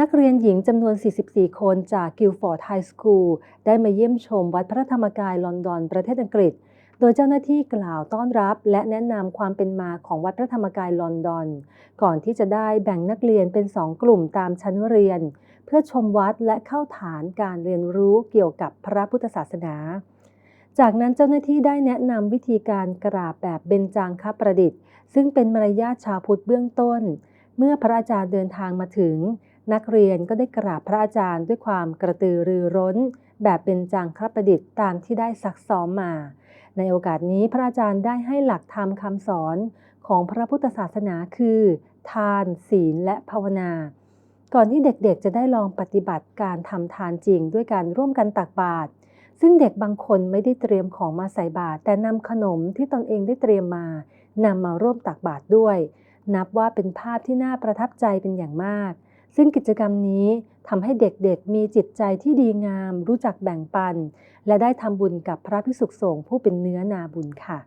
นักเรียนหญิงจำนวน 44 คนจากกิลฟอร์ดไฮสคูลได้มาเยี่ยมชมวัดพระธรรมกายลอนดอนประเทศอังกฤษ โดยเจ้าหน้าที่กล่าวต้อนรับ และแนะนำความเป็นมาของวัดพระธรรมกายลอนดอน ก่อนที่จะได้แบ่งนักเรียนเป็นสองกลุ่มตามชั้นเรียน เพื่อชมวัดและเข้าฐานการเรียนรู้เกี่ยวกับพระพุทธศาสนา จากนั้นเจ้าหน้าที่ได้แนะนำวิธีการกราบแบบเบญจางคประดิษฐ์ ซึ่งเป็นมารยาทชาวพุทธเบื้องต้น เมื่อพระอาจารย์เดินทางมาถึง นักเรียนก็ได้กราบพระอาจารย์ด้วยความกระตือรือร้น แบบเป็นจางครประดิษฐ์ตามที่ได้ซักซ้อมมา ในโอกาสนี้พระอาจารย์ได้ให้หลักธรรมคำสอนของพระพุทธศาสนาคือ ทานศีลและภาวนา ก่อนที่เด็กๆจะได้ลองปฏิบัติการทำทานจริงด้วยการร่วมกันตักบาตรซึ่งเด็กบางคนไม่ได้เตรียมของมาใส่บาตรแต่นำขนมที่ตนเองได้เตรียมมานำมาร่วมตักบาตรด้วย นับว่าเป็นภาพที่น่าประทับใจเป็นอย่างมาก ซึ่งกิจกรรมนี้ทำให้เด็กๆ มีจิตใจที่ดีงาม รู้จักแบ่งปัน และได้ทำบุญกับพระภิกษุสงฆ์ผู้เป็นเนื้อนาบุญค่ะ